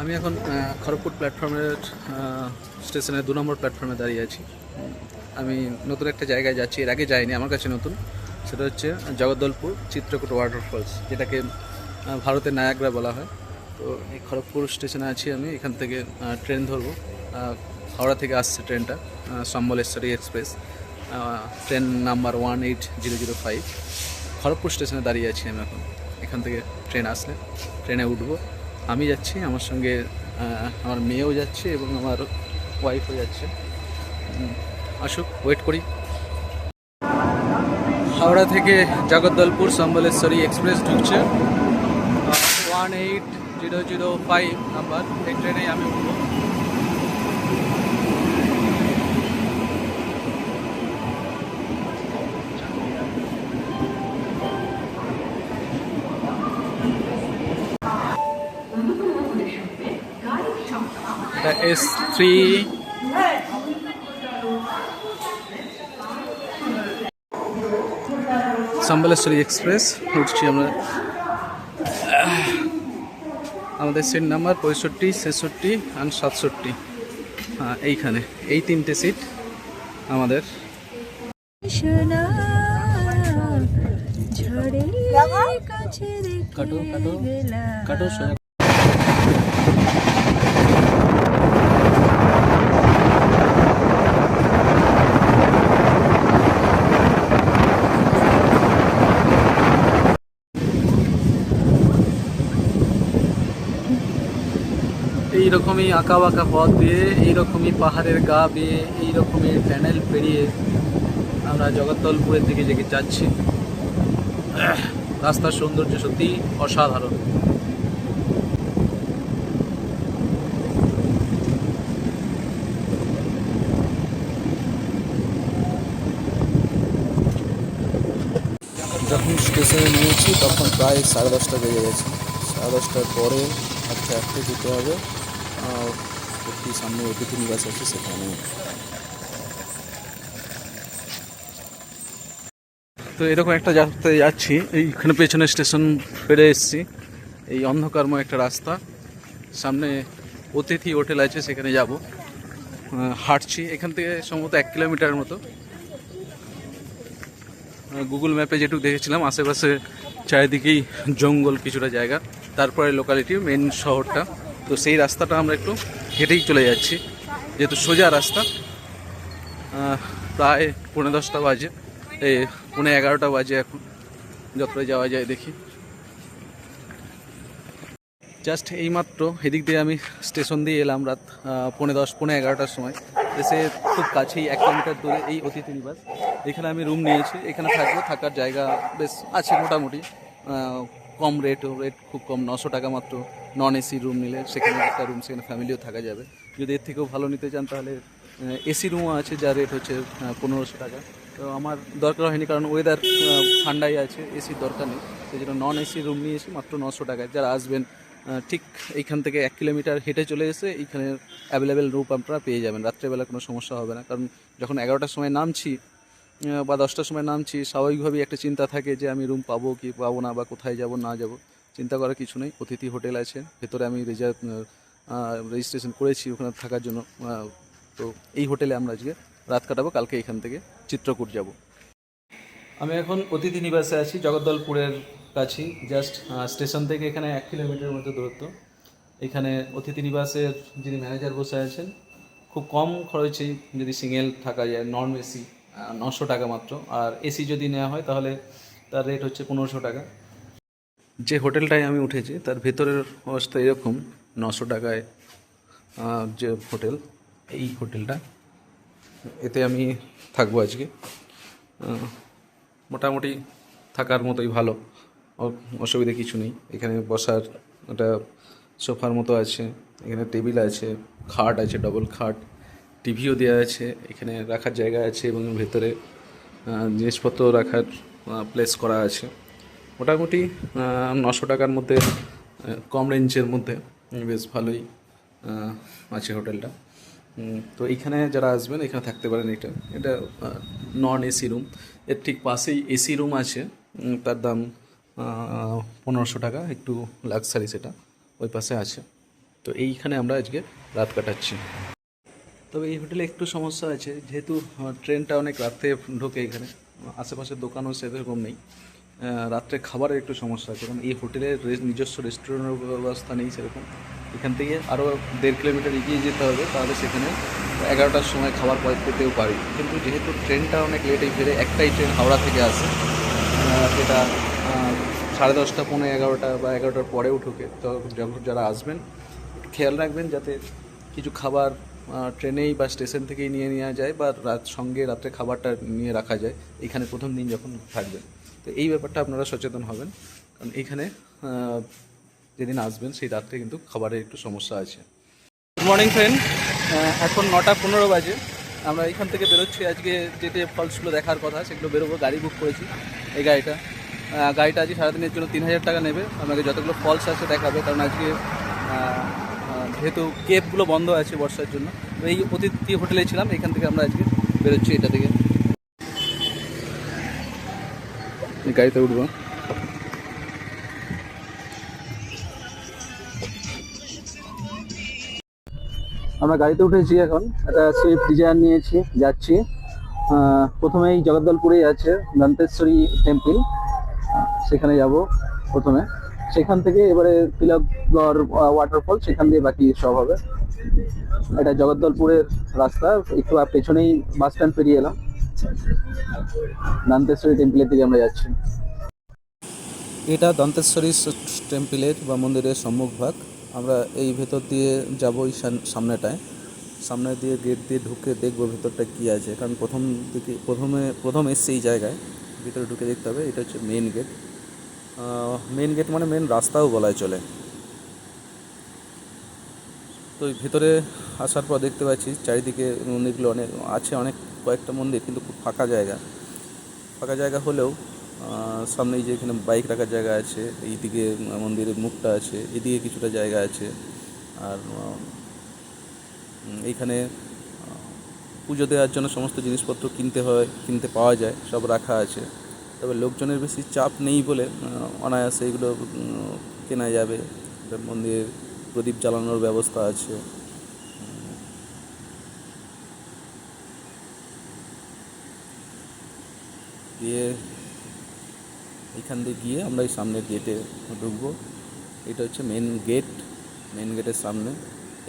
আমি এখন খড়গপুর প্ল্যাটফর্মের স্টেশনের দু নম্বর প্ল্যাটফর্মে দাঁড়িয়ে আছি। আমি নতুন একটা জায়গায় যাচ্ছি, এর আগে যাইনি, আমার কাছে নতুন। সেটা হচ্ছে জগদ্দলপুর চিত্রকূট ওয়াটারফলস যেটাকে ভারতের নায়াগ্রা বলা হয়। তো এই খড়গপুর স্টেশনে আছি আমি, এখান থেকে ট্রেন ধরবো। হাওড়া থেকে আসছে ট্রেনটা Sambaleshwari express train number one eight zero zero five Kharagpur স্টেশনে দাঁড়িয়ে আছি আমি এখন। এখান থেকে ট্রেন আসলে ট্রেনে উঠবো। আমি যাচ্ছি, আমার সঙ্গে আমার মেয়েও যাচ্ছে এবং আমার ওয়াইফও যাচ্ছে। আসুক ওয়েট করি। হাওড়া থেকে জগদ্দলপুর সম্বলেশ্বরী এক্সপ্রেস ঢুকছে। One eight zero zero five number এই ট্রেনেই আমি উঠবো। S three. সম্বলেশ্বরী এক্সপ্রেস উঠছি আমরা। আমাদের সিট নাম্বার পঁয়ষট্টি ছেষট্টি আর সাতষট্টি। হ্যাঁ এইখানে। এই তিনটে সিট আমাদের। কাটো, কাটো। কাটো এইরকমই আঁকা বাঁকা পথ দিয়ে, এইরকমই পাহাড়ের গা বেয়ে, এইরকমই প্যানেল পেরিয়ে আমরা জগদ্দলপুরের দিকে জেগে যাচ্ছি রাস্তার সৌন্দর্য সত্যি অসাধারণ। যখন স্টেশনে নেমেছি, তখন প্রায় সাড়ে দশটা বেজে গেছে। সাড়ে দশটার পরে চারটে যেতে হবে। একটি সামনে অতিথি নিবাস আছে, সেখানে। তো এরকম একটা রাস্তায় যাচ্ছি এইখানে পেছনে স্টেশন পেরে এসেছি। এই অন্ধকারময় একটা রাস্তা। সামনে অতিথি হোটেল আছে, সেখানে যাব। হাঁটছি, এখান থেকে সম্ভবত এক কিলোমিটার মতো। গুগল ম্যাপে যেটুকু দেখেছিলাম, আশেপাশে চারিদিকেই জঙ্গল কিছুটা জায়গা। তারপরে লোকালিটি মেন শহরটা। তো সেই রাস্তাটা আমরা একটু হেঁটেই চলে যাচ্ছি, যেহেতু সোজা রাস্তা। প্রায় পৌনে দশটা বাজে, এই পৌনে এগারোটা বাজে এখন, যতটা যাওয়া যায় দেখি। জাস্ট এইমাত্র এদিক দিয়ে আমি স্টেশন দিয়ে এলাম রাত পৌনে দশ, পৌনে এগারোটার সময়। এসে খুব কাছেই এক কিলোমিটার দূরে এই অতিথি নিবাস। এখানে আমি রুম নিয়েছি, এখানে থাকব, থাকার জায়গা বেশ আছে মোটামুটি। কম রেট রেট খুব কম, নশো টাকা মাত্র নন এসি রুম নিলে সেখানে একটা রুম সেখানে ফ্যামিলিও থাকা যাবে। যদি এর থেকেও ভালো নিতে চান তাহলে এসি রুমও আছে, যার রেট হচ্ছে পনেরোশো টাকা। তো আমার দরকার হয়নি, কারণ ওয়েদার ঠান্ডাই আছে এসির দরকার নেই। সেই জন্য নন এসি রুম নিয়েছি মাত্র নশো টাকায়। যারা আসবেন ঠিক এইখান থেকে এক কিলোমিটার হেঁটে চলে এসে এইখানে অ্যাভেলেবেল রুম আপনারা পেয়ে যাবেন। রাত্রেবেলা কোনো সমস্যা হবে না। কারণ যখন এগারোটার সময় নামছি বা দশটার সময় নামছি, স্বাভাবিকভাবেই একটা চিন্তা থাকে যে আমি রুম পাবো কি পাবো না, বা কোথায় যাব, না যাব। চিন্তা করার কিছু নেই। অতিথি হোটেল আছে, ভেতরে আমি রিজার্ভ রেজিস্ট্রেশন করেছি ওখানে থাকার জন্য তো এই হোটেলে আমরা আজকে রাত কাটাবো, কালকে এখান থেকে চিত্রকূট যাব। আমি এখন অতিথি নিবাসে আছি, জগদ্দলপুরের কাছে জাস্ট স্টেশন থেকে এখানে এক কিলোমিটারের মতো দূরত্ব। এখানে অতিথি নিবাসের যিনি ম্যানেজার বসে আছেন, খুব কম খরচে যদি সিঙ্গেল থাকা যায় নন এসি নশো টাকা মাত্র। আর এসি যদি নেওয়া হয়, তাহলে তার রেট হচ্ছে পনেরোশো টাকা। যে হোটেলটায় আমি উঠেছি, তার ভেতরের অবস্থা এরকম, নশো টাকায় যে হোটেল, এই হোটেলটা, এতে আমি থাকব আজকে। মোটামুটি থাকার মতোই ভালো অসুবিধা কিছু নেই। এখানে বসার একটা সোফার মতো আছে, এখানে টেবিল আছে, খাট আছে, ডবল খাট, টিভিও দেওয়া আছে, এখানে রাখার জায়গা আছে এবং ভেতরে জিনিসপত্র রাখার প্লেস করা আছে। মোটামুটি নশো টাকার মধ্যে কম রেঞ্জের মধ্যে বেশ ভালোই আছে হোটেলটা। তো এইখানে যারা আসবেন, এখানে থাকতে পারেন এটা। এটা নন এসি রুম এর ঠিক পাশেই এসি রুম আছে। তার দাম পনেরোশো টাকা, একটু লাক্সারি সেটা। ওই পাশে আছে। তো এইখানে আমরা আজকে রাত কাটাচ্ছি। তবে এই হোটেলে একটু সমস্যা আছে। যেহেতু ট্রেনটা অনেক রাত্রে ঢোকে এখানে। আশেপাশের দোকানও সেরকম নেই। রাত্রে খাবারের একটু সমস্যা আছে। কারণ এই হোটেলের নিজস্ব রেস্টুরেন্টের ব্যবস্থা নেই সেরকম। এখান থেকে আরও দেড় কিলোমিটার এগিয়ে যেতে হবে, তাহলে সেখানে এগারোটার সময় খাবার পেতেও পারি। কিন্তু যেহেতু ট্রেনটা অনেক লেটেই ফেরে, একটাই ট্রেন হাওড়া থেকে আসে সেটা সাড়ে দশটা, পৌনে এগারোটা বা এগারোটার পরেও ঢুকে। তো যারা আসবেন খেয়াল রাখবেন যাতে কিছু খাবার ট্রেনেই বা স্টেশন থেকেই নিয়ে নেওয়া যায় বা রাত সঙ্গে রাত্রে খাবারটা নিয়ে রাখা যায়। এখানে প্রথম দিন যখন থাকবেন। তো এই ব্যাপারটা আপনারা সচেতন হবেন। কারণ এইখানে যেদিন আসবেন, সেই রাত্রে কিন্তু খাবারের একটু সমস্যা আছে। গুড মর্নিং ফ্রেন্ড এখন নটা পনেরো বাজে। আমরা এখান থেকে বেরোচ্ছি। আজকে যে যে ফলসগুলো দেখার কথা, সেগুলো বেরোবো। গাড়ি বুক করেছি এই গাড়িটা। গাড়িটা আজকে সারাদিনের জন্য তিন হাজার টাকা নেবে। আমাকে যতগুলো ফলস আছে দেখাবে। কারণ আজকে যেহেতু কেপগুলো বন্ধ আছে বর্ষার জন্য এই অতিথি হোটেলে ছিলাম। এখান থেকে আমরা আজকে বেরোচ্ছি এটা থেকে। গাড়িতে উঠবো। আমরা গাড়িতে উঠেছি এখন। একটা সুইফট ডিজায়ার নিয়েছি, যাচ্ছি। প্রথমেই জগদ্দলপুরেই আছে দন্তেশ্বরী টেম্পল সেখানে যাব প্রথমে। সেখান থেকে এবারে তিলকগড় ওয়াটারফল সেখান দিয়ে বাকি সব হবে। এটা জগদ্দলপুরের রাস্তা। একটু পেছনেই বাস স্ট্যান্ড পেরিয়ে এলাম। দন্তেশ্বরী টেম্পলের দিকে আমরা যাচ্ছি। এটা দন্তেশ্বরী টেম্পলের বা মন্দিরের সম্মুখভাগ আমরা এই ভেতর দিয়ে যাব এই সামনেটায়। সামনে দিয়ে গেট দিয়ে ঢুকে দেখব ভেতরটা কী আছে। কারণ প্রথম দিকে প্রথমে প্রথম এসছে এই জায়গায়। ভিতরে ঢুকে দেখতে হবে, এটা হচ্ছে মেন গেট মেন গেট মানে মেন রাস্তাও বলায় চলে। তো ভেতরে আসার পর দেখতে পাচ্ছি চারিদিকে মন্দিরগুলো অনেক, আছে অনেক, কয়েকটা মন্দির কিন্তু খুব ফাঁকা জায়গা। ফাঁকা জায়গা হলেও সামনেই যে এখানে বাইক রাখার জায়গা আছে, এইদিকে মন্দিরের মুখটা আছে, এদিকে কিছুটা জায়গা আছে। আর এইখানে পুজো দেওয়ার জন্য সমস্ত জিনিসপত্র কিনতে হয়, কিনতে পাওয়া যায়, সব রাখা আছে। তবে লোকজনের বেশি চাপ নেই বলে অনায়াসে এগুলো কেনা যাবে। এটা মন্দিরের প্রদীপ জ্বালানোর ব্যবস্থা আছে। দিয়ে এইখান দিয়ে গিয়ে আমরা এই সামনের গেটে ঢুকবো। এটা হচ্ছে মেন গেট মেন গেটের সামনে।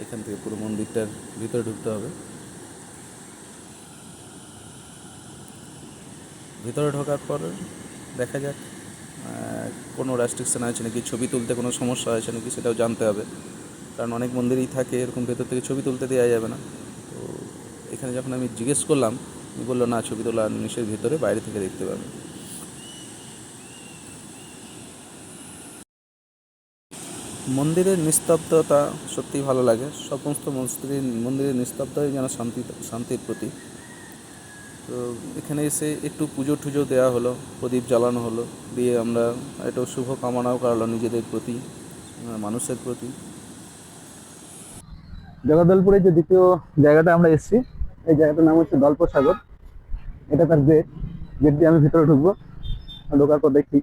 এখান থেকে পুরো মন্দিরটার ভিতরে ঢুকতে হবে। ভিতরে ঢোকার পর দেখা যাক কোনো রেস্ট্রিকশন আছে নাকি, ছবি তুলতে কোনো সমস্যা আছে নাকি সেটাও জানতে হবে। কারণ অনেক মন্দিরেই থাকে, এরকম ভেতর থেকে ছবি তুলতে দেওয়া যাবে না। তো এখানে যখন আমি জিজ্ঞেস করলাম বলল, না, ছবি তোলা নিষেধ ভিতরে, বাইরে থেকে দেখতে পাবে। মন্দিরের নিস্তব্ধতা সত্যিই ভালো লাগে। সমস্ত মন্দিরের মন্দিরের যেন শান্তি, শান্তির প্রতীক। তো এখানে এসে একটু পুজো টুজো দেওয়া হলো, প্রদীপ জ্বালানো হলো, দিয়ে আমরা একটু শুভ কামনাও করালো নিজেদের প্রতি মানুষের প্রতি। জগদলপুরে যে দ্বিতীয় জায়গাটা আমরা এসেছি, এই জায়গাটার নাম হচ্ছে দল্পসাগর এটা তার গেট গেট দিয়ে আমি ভিতরে ঢুকবো, ঢোকার পর দেখি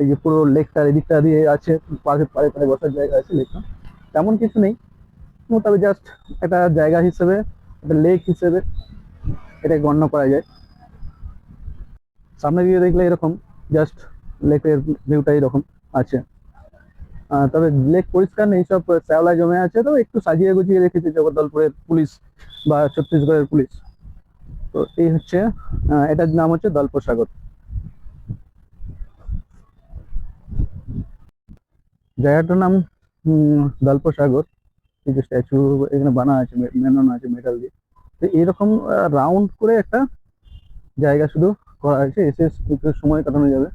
এই যে পুরো লেকটার এদিকটা দিয়ে আছে, পাশে পাড়ে পাড়ে বসার জায়গা আছে লেকটা। তেমন কিছু নেই তবে জাস্ট একটা জায়গা হিসেবে, একটা লেক হিসেবে এটাকে গণ্য করা যায়। সামনে দিয়ে দেখলে এরকম জাস্ট লেকের ভিউটা এরকম আছে। তবে লেক পরিষ্কার নেই, সব শ্যাওলা জমে আছে তো একটু সাজিয়ে গুছিয়ে রেখেছে জগদ্দলপুরের পুলিশ বা ছত্তিশগড়ের পুলিশ। তো এই হচ্ছে এটার নাম হচ্ছে দল্পসাগর জায়গাটার নাম দল্পসাগর এই যে স্ট্যাচু এখানে বানা আছে মেনানো আছে মেটাল দিয়ে। তো এরকম রাউন্ড করে একটা জায়গা শুধু করা হয়েছে এসে একটু সময় কাটানো যাবে।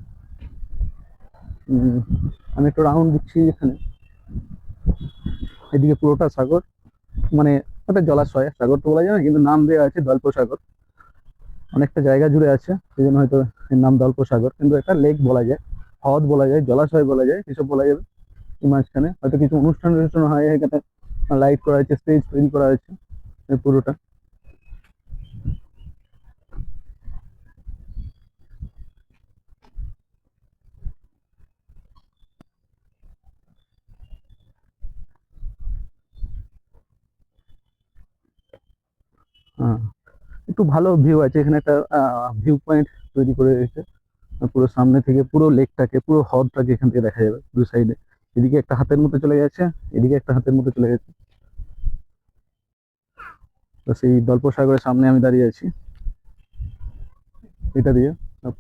আমি একটু রাউন্ড দিচ্ছি এখানে। এদিকে পুরোটা সাগর মানে ওটা জলাশয়, সাগর তো বলা যায় না, কিন্তু নাম দেওয়া আছে দল্প সাগর অনেকটা জায়গা জুড়ে আছে সেই জন্য হয়তো এর নাম দল্পসাগর, কিন্তু একটা লেক বলা যায়, হ্রদ বলা যায়, জলাশয় বলা যায়, এসব বলা যাবে। মাঝখানে হয়তো কিছু অনুষ্ঠান অনুষ্ঠান হয়, এখানে লাইট করা হয়েছে স্টেজ তৈরি করা হয়েছে পুরোটা। একটু ভালো ভিউ আছে, এখানে একটা ভিউ পয়েন্ট তৈরি করে রেখেছে পুরো সামনে থেকে পুরো লেকটাকে পুরো হ্রদটাকে এখান থেকে দেখা যাবে দু সাইডে এদিকে একটা হাতের মতো চলে গেছে, এদিকে একটা হাতের মতো চলে গেছে। তো সেই গল্প সাগরের সামনে আমি দাঁড়িয়ে আছি। এটা দিয়ে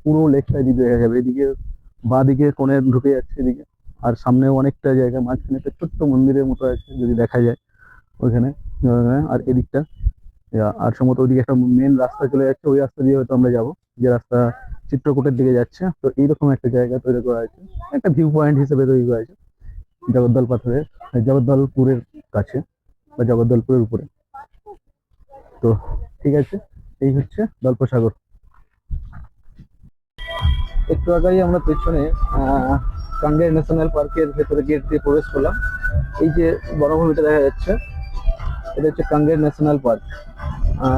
পুরো লেকটা এদিকে দেখা যাবে। এদিকে বাঁ দিকে কোণে ঢুকে যাচ্ছে এদিকে। আর সামনেও অনেকটা জায়গা, মাঝখানে একটা ছোট্ট মন্দিরের মতো আছে যদি দেখা যায় ওইখানে। আর এদিকটা আর সম্ভবত ওইদিকে একটা মেন রাস্তা চলে যাচ্ছে ওই রাস্তা দিয়ে হয়তো আমরা যাব যে রাস্তা চিত্রকূটের দিকে যাচ্ছে। তো এইরকম একটা জায়গা তৈরি করা হয়েছে। একটা ভিউ পয়েন্ট হিসেবে তৈরি করা হয়েছে জগদ্দল পাথরের জগদ্দলপুরের কাছে বা জগদ্দলপুরের উপরে। তো ঠিক আছে এই হচ্ছে গল্পসাগর একটু আগেই আমরা পেছনে আহ, কাঙ্গাই ন্যাশনাল পার্কের ভেতরে গেট দিয়ে প্রবেশ করলাম। এই যে বনভূমিটা দেখা যাচ্ছে এটা হচ্ছে কাঙ্গের ন্যাশনাল পার্ক।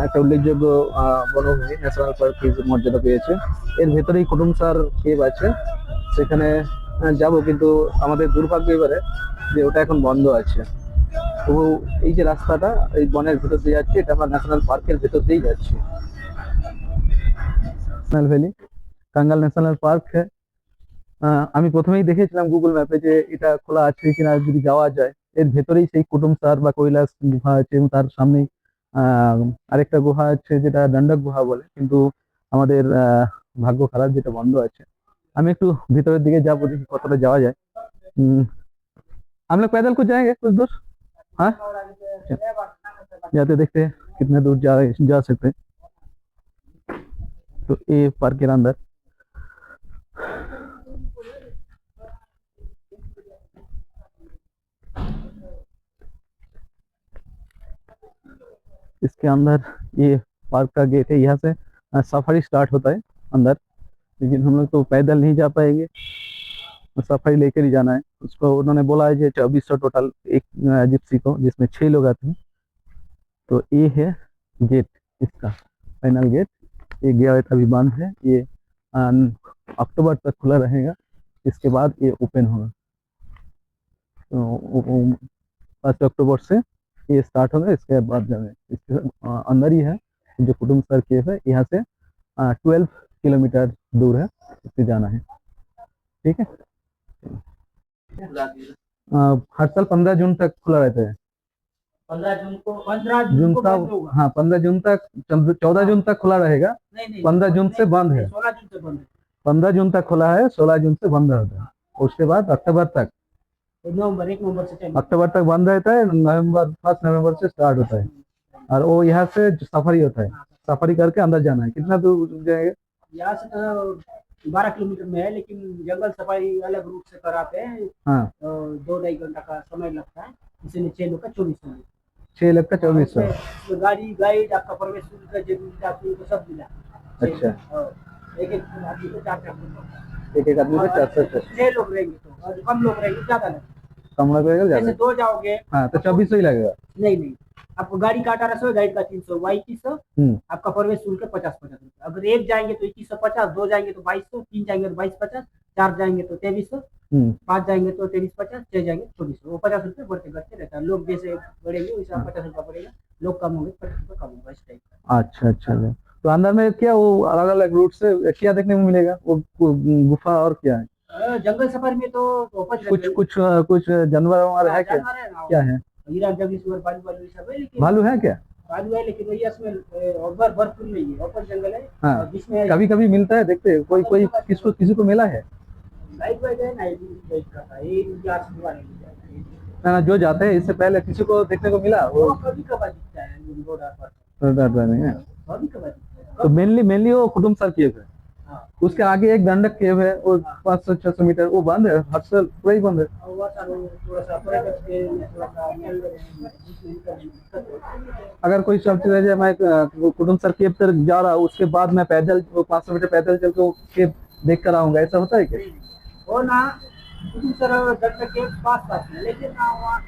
একটা উল্লেখযোগ্য বনভূমি ন্যাশনাল পার্ক মর্যাদা পেয়েছে। এর ভেতরেই কুটুমসার কেভ আছে। সেখানে যাব কিন্তু আমাদের দুর্ভাগ্য এবারে যে ওটা এখন বন্ধ আছে। তো এই যে রাস্তাটা, এই বনের ভেতর দিয়ে যাচ্ছে, এটা আমরা ন্যাশনাল পার্কের ভেতর দিয়েই যাচ্ছি। National valley, Kanger national park আমি প্রথমেই দেখেছিলাম গুগল ম্যাপে যে এটা খোলা আছে কিনা, যদি যাওয়া যায়। এর ভেতরেই সেই কুটুমসার বা কৈলাস গুহা আছে এবং তার সামনেই আহ, আরেকটা গুহা আছে যেটা দণ্ডক গুহা বলে কিন্তু আমাদের আহ, ভাগ্য খারাপ যেটা বন্ধ আছে আমি একটু ভিতরের দিকে যাবো দেখি কতটা যাওয়া যায় हम्म, हम लोग पैदल कुछ जाएंगे कुछ दूर हाँ जाते देखते हैं कितने दूर जा जा सकते हैं तो ये पार्क के अंदर इसके अंदर ये पार्क का गेट है। यहाँ से सफारी स्टार्ट होता है अंदर, लेकिन हम लोग तो पैदल नहीं जा पाएँगे। सफारी लेकर ही जाना है। उसको उन्होंने बोला है चौबीस सौ टोटल एक जिप्सी को, जिसमें छह लोग आते हैं। तो ये है गेट इसका, फाइनल गेट। ये गया हुआ अभी बंद है। ये अक्टूबर तक खुला रहेगा। इसके बाद ये ओपन होगा। तो फ़र्स्ट अक्टूबर से ये स्टार्ट होगा इसके बाद इसके अंदर ही है जो कुटुम सर केव है यहाँ से ट्वेल्व किलोमीटर दूर है इससे जाना है। ठीक है? हर साल पंद्रह जून तक खुला रहता है। पंद्रह जून को पंद्रह जून जून को का बंद होगा। हाँ पंद्रह जून तक चौदह जून तक खुला रहेगा। नहीं नहीं 15 जून से बंद है। सोलह जून से बंद पंद्रह जून तक खुला है सोलह जून से बंद रहता है। उसके बाद अक्टूबर तक। नवंबर एक नवंबर से अक्टूबर तक बंद रहता है नवंबर फ़र्स्ट नवंबर से स्टार्ट होता है। और वो यहाँ से सफारी होता है। सफारी करके अंदर जाना है। कितना दूर जाएगा? यहाँ से तो बारह किलोमीटर में है लेकिन जंगल सफारी अलग रूट से कराते हैं। हाँ। दो ढाई घंटा का समय लगता है। इसलिए छह लोग का चौबीस सौ छह लाख का चौबीस सौ गाड़ी गाइड आपका प्रवेश शुल्क सब मिला। अच्छा। एक एक आदमी को चार चार लोग। एक एक आदमी का चार सौ छह छह लोग रहेंगे तो। कम लोग रहेंगे ज़्यादा कम लगेगा जैसे ज़्यादा? दो जाओगे। हाँ तो चौबीस सौ ही लगेगा। नहीं नहीं। आपको गाड़ी का अठारह सौ गाइड का तीन सौ वाई इक्कीस सौ हम्म। आपका प्रवेश शुल्क है पचास पचास रुपये। अगर एक जाएँगे तो इक्कीस सौ पचास दो जाएँगे तो बाईस सौ तीन जाएँगे तो बाईस पचास चार जाएँगे तो तेईस सौ हम्म। पाँच जाएँगे तो तेईस पचास छह जाएँगे चौबीस सौ। वो पचास रुपये बढ़ते बढ़ते रहता है। लोग जैसे बढ़ेंगे वैसे। पचास रुपया बढ़ेगा। लोग कम होंगे पचास रुपये कम होगा इस टाइप का। अच्छा अच्छा। तो अंदर में क्या वो अलग अलग रूट से क्या देखने को मिलेगा? वो गुफा और क्या है? जंगल सफ़र में तो कुछ कुछ कुछ जानवर है क्या? क्या है? भालू है क्या? है लेकिन भैया इसमें भरपूर जंगल है हाँ, में कभी कभी मिलता है देखते किसी को मिला है? ना जो जाते हैं इससे पहले किसी को देखने को मिला वो कभी कभार दिखता है तो मेनली मेनली वो कुटुम्ब सर किए थे उसके आगे एक दंडक केव है वो पाँच सौ छह सौ मीटर वो बंद है हर साल पूरा ही। बंद है सारा है। अगर कोई शब्द रह जाए मैं कुटुम सर केव तक जा रहा हूँ उसके बाद मैं पैदल पाँच सौ मीटर पैदल चल के वो केव देख कर आऊँगा ऐसा होता है क्या? वो ना दूसरा दंड के पास पास है लेकिन ना वहाँ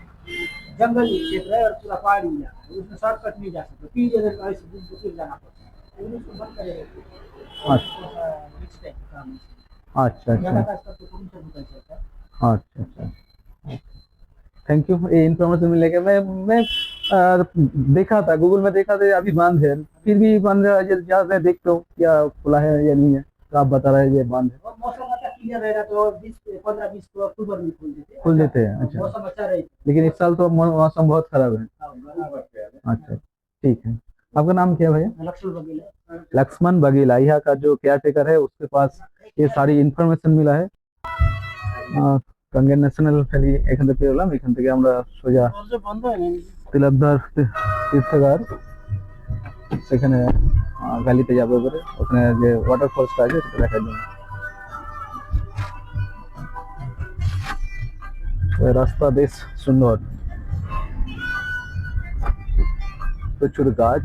जंगल क्षेत्र है और पूरा पहाड़ी इलाका है उसमें शॉर्टकट नहीं जा सकते। तीन जगह जाना पड़ता को बंद अच्छा। का है अच्छा अच्छा। को थैंक यू ये इन्फॉर्मेशन मिलेगा मैं मैं और देखा था गूगल में देखा था अभी बंद है। फिर भी बंद ये जहाँ से देखता हूँ, क्या खुला है या नहीं है। तो आप बता रहे हैं, ये बंद है। मौसम अच्छा क्लियर रहेगा तो पंद्रह बीस को अक्टूबर में खोल देते हैं देते हैं अच्छा। मौसम अच्छा रहे लेकिन इस साल तो मौसम बहुत खराब है। अच्छा ठीक है। आपका नाम क्या है भैया लक्ष्मण बघेला लक्ष्मण बघेला यहाँ का जो केयर टेकर है उसके पास ये सारी ইনফরমেশন মিলা है আহ, টাঙ্গাইল ন্যাশনাল খালি এখান থেকে পেলাম এখান থেকে আমরা সোজা বন্ধ হয় না তিলকদার তীর্থগার সেখানে আহ, ভ্যালিতে যাবো এবারে ওখানে যে ওয়াটারফলসটা আছে সেটা দেখার জন্য তো রাস্তা বেশ সুন্দর প্রচুর গাছ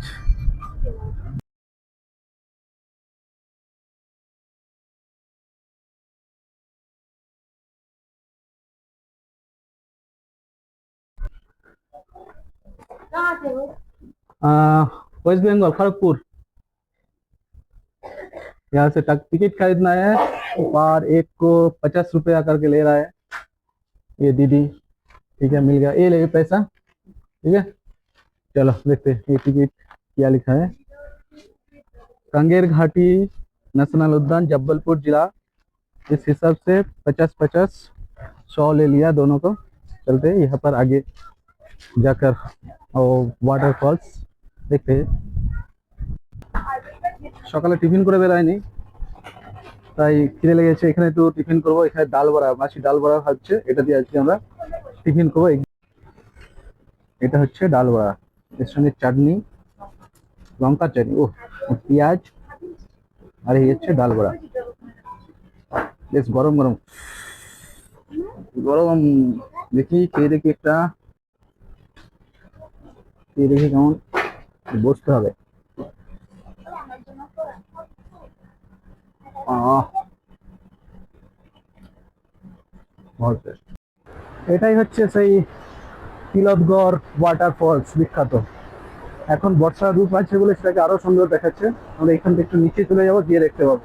वेस्ट बंगाल खड़गपुर यहाँ से टक टिकट खरीदना है पर एक को पचास रुपया करके ले रहा है ये दीदी ठीक है मिल गया ये ले पैसा ठीक है चलो देखते हैं ये टिकट क्या लिखा है कंगेर घाटी नेशनल उद्यान जब्बलपुर जिला इस हिसाब से पचास पचास सौ ले लिया दोनों को चलते हैं यहाँ पर आगे जाकर और वाटरफॉल्स দেখতে সকালে টিফিন করে বেরোয়নি তাই খিদে লেগেছে এখানে একটু টিফিন করবো এখানে ডাল বড়া মাছি ডাল বড়া হচ্ছে এটা দিয়ে আজকে আমরা টিফিন করবো এই- এটা হচ্ছে ডাল বড়া এর সঙ্গে চাটনি, লঙ্কার চাটনি ও পেঁয়াজ, আর এই হচ্ছে ডাল বড়া। বেশ গরম গরম। গরম, দেখি, খেয়ে দেখি একটা। খেয়ে দেখি কেমন বসতে হবে। এটাই হচ্ছে সেই তিলতগড় ওয়াটারফলস বিখ্যাত। এখন বর্ষার রূপ আছে বলে সেটাকে আরও সুন্দর দেখাচ্ছে। আমরা এখান থেকে একটু নিচে চলে যাব, গিয়ে দেখতে পাবো।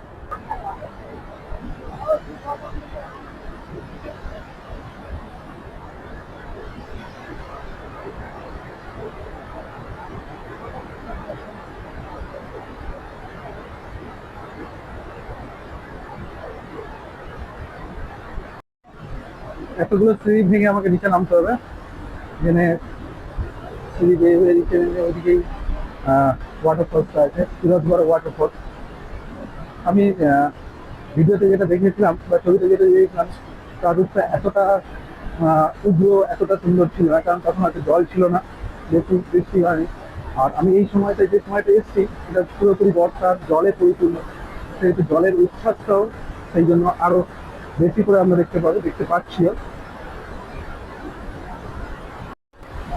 এতগুলো সিঁড়ি ভেঙে আমাকে নিচে নামতে হবে। নিচে নেমে ওইদিকেই ওয়াটারফলসটা আছে তিরথগড় ওয়াটারফল আমি ভিডিওতে যেটা দেখেছিলাম বা ছবিতে যেটা দেখেছিলাম তার রূপটা এতটা উগ্র, এতটা সুন্দর ছিল না, কারণ তখন হয়তো জল ছিল না, যেহেতু বৃষ্টি হয়নি। আর আমি এই সময়টা যে সময়টা এসেছি, এটা পুরোপুরি বর্ষার জলে পরিপূর্ণ। সেহেতু জলের উচ্ছ্বাসটাও সেই জন্য আরও বেশি করে আমরা দেখতে পাবো, দেখতে পাচ্ছিও।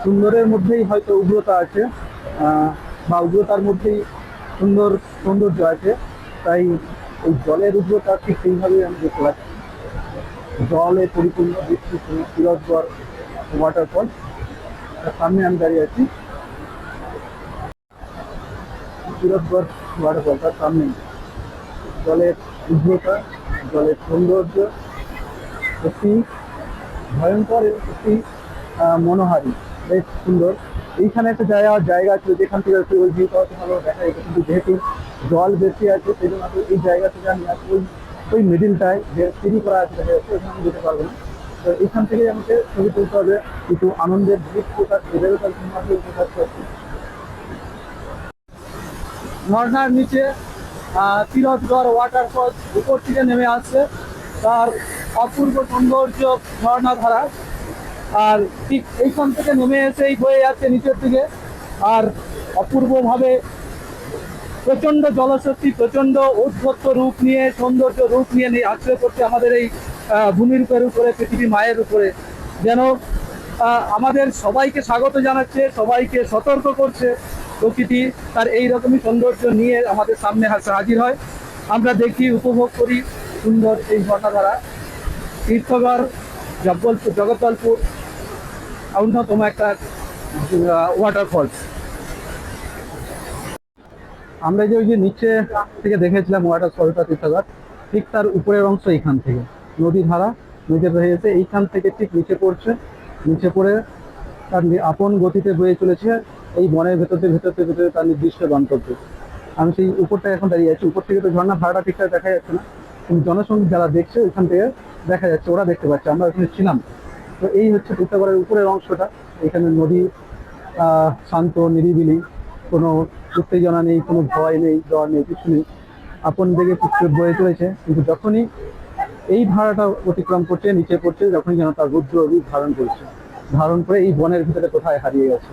সুন্দরের মধ্যেই হয়তো উগ্রতা আছে বা উগ্রতার মধ্যেই সুন্দর সৌন্দর্য আছে। তাই এই জলের উগ্রতা ঠিক সেইভাবেই আমি দেখতে পাচ্ছি। জলে পরিপূর্ণ বৃষ্টি তিরস্বর ওয়াটারফল তার সামনে আমি দাঁড়িয়ে আছি। তিরস্বর ওয়াটারফল তার সামনে। জলের উগ্রতা, জলের সৌন্দর্য সত্যি ভয়ঙ্কর সত্যি মনোহারী। বেশ সুন্দর। এইখানে একটা জায়গা জায়গা আছে যেখান থেকে একটু ওই ভিউটা হয়তো ভালো দেখা যেত কিন্তু যেহেতু জল বেশি আছে সেই জন্য এই জায়গা থেকে আমি আর ওই ওই মিডিলটায় যে সিঁড়ি করা আছে দেখা যাচ্ছে ওখানে আমি যেতে পারব না। তো এখান থেকে আমাকে ছবি তুলতে হবে একটু আনন্দের দিক প্রকাশ এদের মাধ্যমে প্রকাশ করছি ঝর্ণার নিচে তিরথগড় ওয়াটারফল উপর থেকে নেমে আসছে। তার অপূর্ব সৌন্দর্য ঝর্ণাধারা। আর ঠিক এইখান থেকে নেমে এসেই বয়ে যাচ্ছে নিচের দিকে। আর অপূর্বভাবে প্রচণ্ড জলশক্তি প্রচণ্ড উদ্ভত্ত রূপ নিয়ে, সৌন্দর্য রূপ নিয়ে আশ্রয় করছে আমাদের এই ভূমিরূপের উপরে পৃথিবী মায়ের উপরে। যেন আমাদের সবাইকে স্বাগত জানাচ্ছে, সবাইকে সতর্ক করছে। প্রকৃতি তার এই রকমই সৌন্দর্য নিয়ে আমাদের সামনে হাজির হয়। আমরা দেখি, উপভোগ করি সুন্দর এই ঝর্ণাধারা তীর্থগড় জব্বলপুর জগদ্দলপুর অন্যতম একটা ওয়াটারফলস আমরা যে ওই যে নিচে থেকে দেখেছিলাম ওয়াটার ফলটা তীর্থঘাট, ঠিক তার উপরের অংশ এইখান থেকে। নদী ধারা নিচে রয়েছে এইখান থেকে ঠিক নিচে পড়ছে। নিচে পড়ে তার আপন গতিতে বয়ে চলেছে, এই বনের ভেতরতে ভেতরতে ভেতরে তার নির্দিষ্ট গন্তব্যে। আমি সেই উপরটায় এখন দাঁড়িয়ে আছি। উপর থেকে তো ঝর্ণা ভাড়াটা ঠিকঠাক দেখা যাচ্ছে না। কিন্তু জনসংখ্যা যারা দেখছে, ওইখান থেকে দেখা যাচ্ছে, ওরা দেখতে পাচ্ছে। আমরা ওখানে ছিলাম। তো এই হচ্ছে টিটাগড়ের উপরের অংশটা। এখানে নদী শান্ত, নিরিবিলি, কোনো উত্তেজনা নেই, কোনো ভয় নেই, জ্বর নেই, কিছু নেই। আপন বেগে কিছু বয়ে চলেছে, কিন্তু যখনই এই ধারাটা অতিক্রম করছে, নিচে পড়ছে, যখনই যেন তার রুদ্র রূপ ধারণ করছে। ধারণ করে এই বনের ভিতরে কোথায় হারিয়ে গেছে।